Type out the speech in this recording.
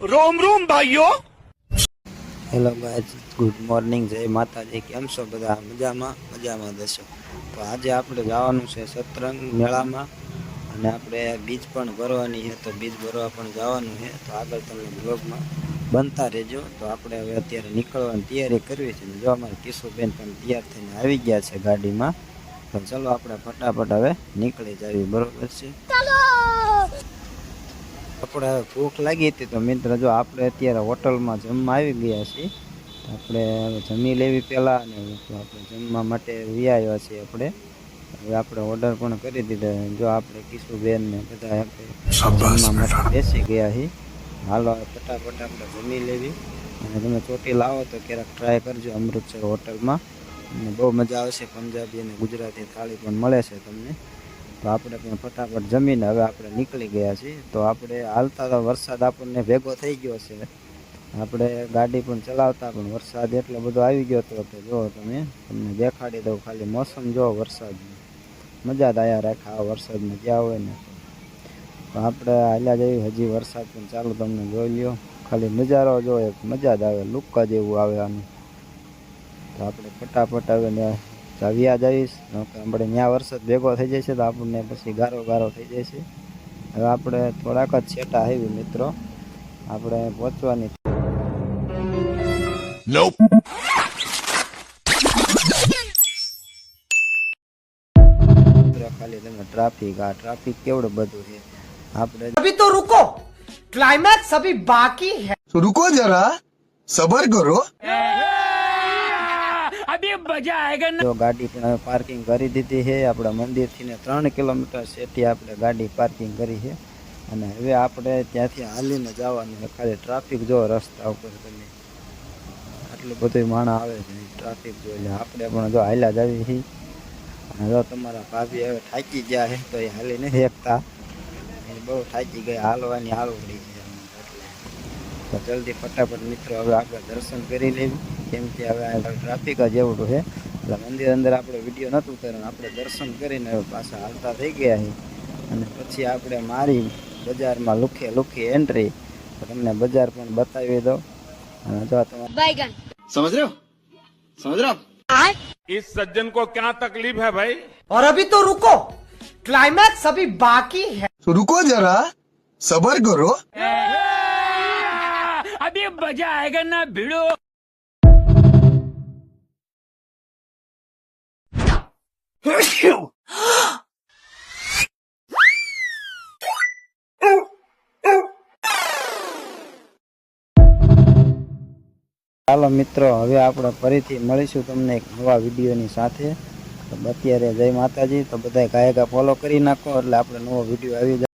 રોમ રોમ ભાઈઓ. Hello guys good morning જય માતાજી. કેમ છો બધા? મજામાં? મજામાં દશો તો આજે આપણે જવાનું છે સતરંગ મેળામાં અને આપણે બીજ પણ ભરવાની છે. તો બીજ ભરવા પણ જવાનું છે. તો આગળ તમે બ્લોગમાં બનતા રહેજો. તો આપણે હવે અત્યારે નીકળવાની તૈયારી કરવી છે. જો અમારે કિશોરબેન પણ તૈયાર થઈને આવી ગયા છે ગાડીમાં તો ચાલો આપણે ફટાફટ હવે નીકળી જવી બરોબર છે? આપણે ભૂખ લાગી હતી તો મિત્ર જો આપણે અત્યારે હોટલમાં જમવા આવી ગયા છીએ આપણે જમી લેવી પહેલાં અને આપણે જમવા માટે વિયાવ્યા છીએ આપણે. હવે આપણે ઓર્ડર પણ કરી દીધો જો આપણે કિશુબેન ને બધા આપણે જમવા માટે બેસી ગયા છીએ. હાલો ફટાફટ આપણે જમી લેવી. અને તમે ચોટી લાવો તો ક્યારેક ટ્રાય કરજો અમૃતસર હોટલમાં અને બહુ મજા આવશે પંજાબી અને ગુજરાતી થાળી પણ મળે છે તમને. તો આપણે પણ ફટાફટ જમીને હવે આપણે નીકળી ગયા છીએ. તો આપણે હાલતા વરસાદ આપણને ભેગો થઈ ગયો છે. આપણે ગાડી પણ ચલાવતા પણ વરસાદ એટલો બધો આવી ગયો હતો કે જુઓ તમે, તમને દેખાડી દઉં ખાલી મોસમ જુઓ વરસાદની મજા જ આયા રાખે આ વરસાદમાં જ્યાં હોય ને. તો આપણે હાલ્યા જઈએ હજી વરસાદ પણ ચાલુ તમને જોઈ લ્યો. ખાલી નજારો જો એક મજા જ આવે, લુક્કા જેવું આવે આનું. તો આપણે ફટાફટ હવે તો જઈશ. આપણે ત્યાં વરસાદ ભેગો થઈ જાય છે તો આપણને પછી ગારો ગારો થઈ જાય છે હવે આપણે થોડાક જ છેટા આવી મિત્રો. આપણે પહોંચવાની ખાલી તમે ટ્રાફિક આ ટ્રાફિક કેવડું બધું છે. આપણે અભી તો રૂકો ક્લાઇમેક્સ અભી બાકી હે રૂકો જરા સબર કરો મજા ગાડી પણ પાર્કિંગ કરી દીધી છે. આપણા મંદિરથી ને ત્રણ કિલોમીટર સેથી આપણે ગાડી પાર્કિંગ કરી છે. અને હવે આપણે ત્યાંથી હાલીને જવાનું ખાલી ટ્રાફિક જો રસ્તા ઉપર તમે આટલું બધું માણા આવે છે ટ્રાફિક એટલે આપણે પણ જો હાલ્યા જવી છીએ. અને જો તમારા ભાભી હવે થાકી ગયા છે તો એ હાલી નથી એકતા બહુ થાકી ગયા, હાલવાની હાલવડી છે. તો જલ્દી ફટાફટ મિત્રો હવે આપણે દર્શન કરી લેવી કેમ કે હવે આ ટ્રાફિક જ એવડું છે એટલે મંદિર અંદર આપણે વિડીયો નહોતું ઉતાર્યું આપણે દર્શન કરીને હવે પાછા હાલતા થઈ ગયા છીએ અને પછી આપણે મારી બજારમાં લુખે લુખી એન્ટ્રી તો તમને બજાર પણ બતાવી દઉં અને જો તમારે बैगन समझ रहे हो समझ रहे हो आप? इस सज्जन को क्या तकलीफ है भाई और अभी तो रुको क्लाइमैक्स अभी बाकी है तो रुको जरा सबर करो अभी मजा आएगा ना भिड़ो ચાલો મિત્રો હવે આપણે ફરીથી મળીશું તમને એક નવા વિડીયોની સાથે તો અત્યારે જય માતાજી તો બધા ગાયકા ફોલો કરી નાખો એટલે આપણે નવો વિડીયો આવી જાય